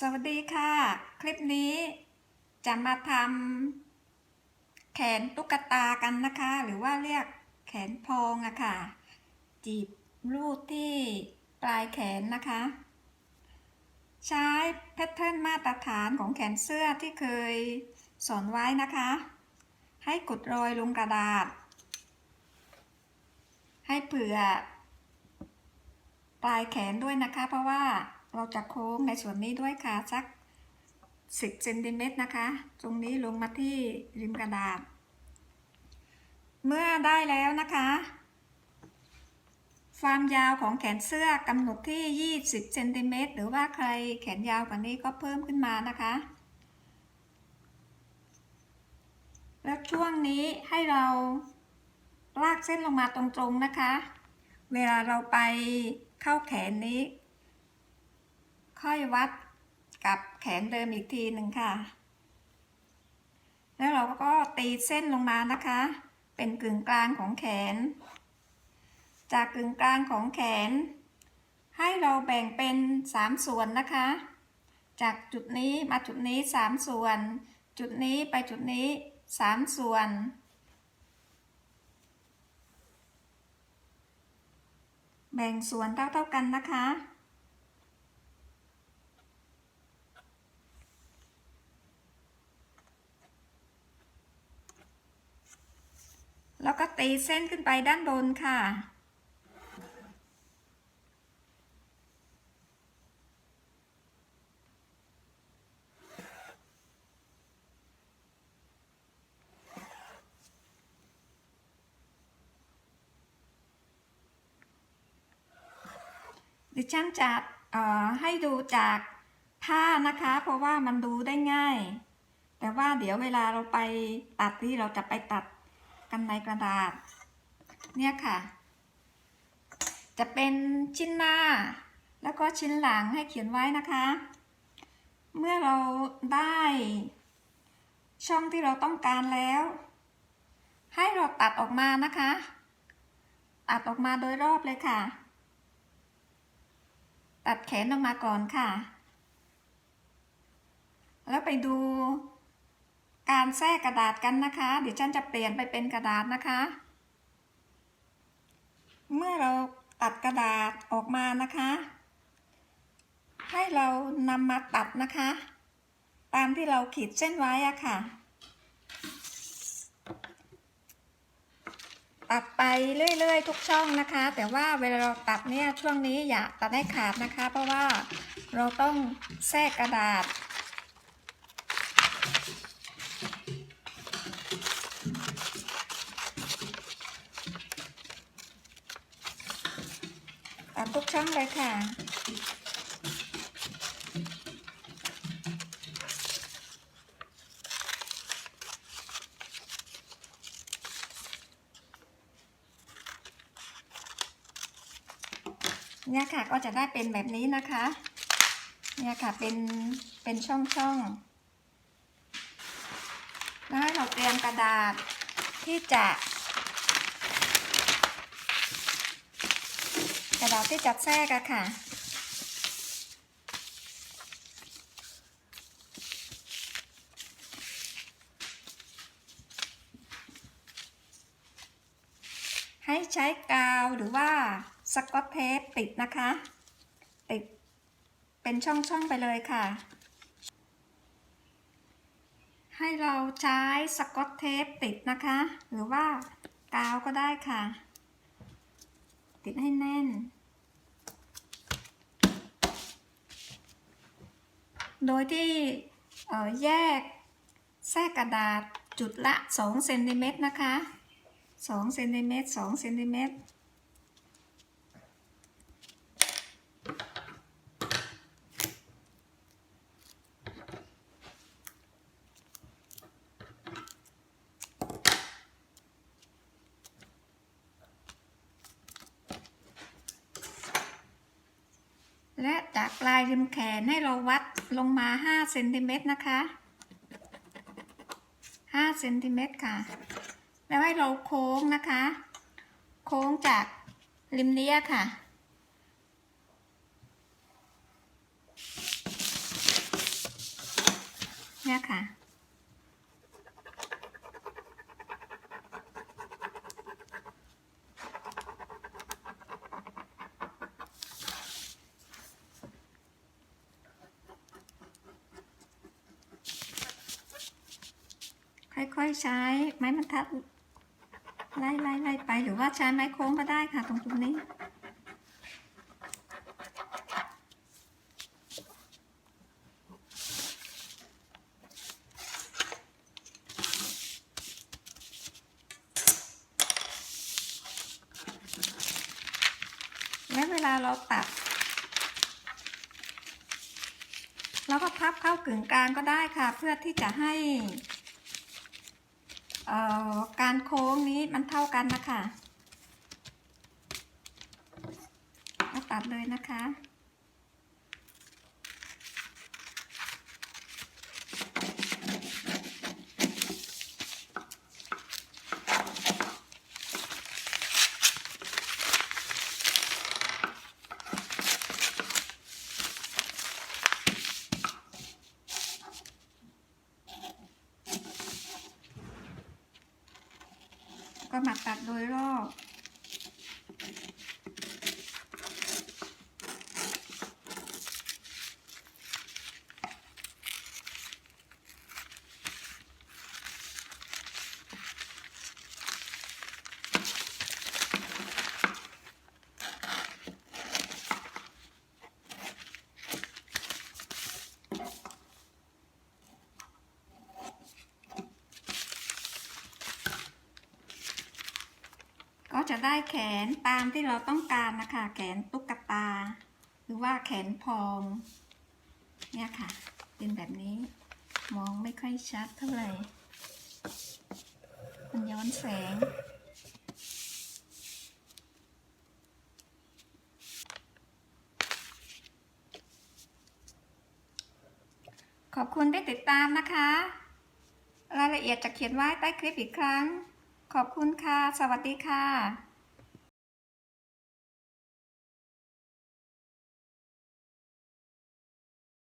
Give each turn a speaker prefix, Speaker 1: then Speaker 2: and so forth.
Speaker 1: สวัสดีค่ะ คลิปนี้จะมาทำแขนตุ๊กตากันนะคะ หรือว่าเรียกแขนพองอะค่ะ จีบรูดที่ปลายแขนนะคะ ใช้แพทเทิร์นมาตรฐานของแขนเสื้อที่เคยสอนไว้นะคะ ให้กดรอยลงกระดาษ ให้เผื่อ ปลายแขนด้วยนะคะเพราะว่า เราจะโค้งในส่วนนี้ด้วยค่ะสัก 10เซนติเมตรนะคะ ตรงนี้ลงมาที่ริมกระดาษ เมื่อได้แล้วนะคะ ความยาวของแขนเสื้อกำหนดที่ 20เซนติเมตรหรือว่าใครแขนยาวกว่านี้ก็เพิ่มขึ้นมานะคะ แล้วช่วงนี้ให้เราลากเส้นลงมาตรงๆนะคะ เวลาเราไปเข้าแขนนี้ ค่อยวัดกับแขนเดิมอีกทีหนึ่งค่ะ แล้วเราก็ตีเส้นลงมานะคะ เป็นกึ่งกลางของแขน จากกึ่งกลางของแขน ให้เราแบ่งเป็น3ส่วนนะคะ จากจุดนี้มาจุดนี้3ส่วน จุดนี้ไปจุดนี้3ส่วนแบ่งส่วนเท่าๆกันนะคะ แล้วก็ตีเส้นขึ้นไปด้านบนค่ะ ดิฉันจะเอ่อให้ดูจากผ้านะคะ เพราะว่ามันดูได้ง่าย แต่ว่าเดี๋ยวเวลาเราไปตัดที่เราจะไปตัด กันในกระดาษ เนี่ยค่ะ จะเป็นชิ้นหน้า แล้วก็ชิ้นหลังให้เขียนไว้นะคะ เมื่อเราได้ ช่องที่เราต้องการแล้ว ให้เราตัดออกมานะคะ ตัดออกมาโดยรอบเลยค่ะ ตัดแขนออกมาก่อนค่ะ แล้วไปดู การแทรกกระดาษกันนะคะเดี๋ยวฉันจะเปลี่ยนไปเป็นกระดาษนะคะ เมื่อเราตัดกระดาษออกมานะคะ ให้เรานำมาตัดนะคะ ตามที่เราขีดเส้นไว้อะค่ะ ตัดไปเรื่อยๆ ทุกช่องนะคะ แต่ว่าเวลาเราตัดเนี่ยช่วงนี้อย่าตัดให้ขาดนะคะ เพราะว่าเราต้องแทรกกระดาษ ทุกช่องเลยค่ะ เนี่ยค่ะก็จะได้เป็นแบบนี้นะคะ เนี่ยค่ะเป็นเป็นช่องช่องๆแล้วให้เราเตรียมกระดาษที่จะ กระดาษที่จัดแทรกอะค่ะ ให้ใช้กาวหรือว่าสกอตเทปติดนะคะ ติดเป็นช่องๆไปเลยค่ะ ให้เราใช้สกอตเทปติดนะคะ หรือว่ากาวก็ได้ค่ะ ติดให้แน่น โดยที่แยกแทรกกระดาษจุดละ2เซนติเมตรนะคะ2เซนติเมตร2เซนติเมตร และจากปลายริมแขนให้เราวัดลงมา5เซนติเมตรนะคะ5เซนติเมตรค่ะ แล้วให้เราโค้งนะคะ โค้งจากริมเนี้ยค่ะ เนี่ยค่ะ ค่อยๆใช้ไม้บรรทัดไล่ไล่ไล่ไปหรือว่าใช้ไม้โค้งก็ได้ค่ะตรงตรงนี้ และเวลาเราตัดเราก็พับเข้ากึ่งกลางก็ได้ค่ะ เพื่อที่จะให้ การโค้งนี้มันเท่ากันนะคะก็ตัดเลยนะคะ ก็มาตัดโดยรอบ จะได้แขนตามที่เราต้องการนะคะ แขนตุ๊กตา หรือว่าแขนพอง เนี่ยค่ะ เป็นแบบนี้ มองไม่ค่อยชัดเท่าไหร่ มันย้อนแสง ขอบคุณที่ติดตามนะคะ รายละเอียดจะเขียนไว้ใต้คลิปอีกครั้ง ขอบคุณค่ะ สวัสดีค่ะ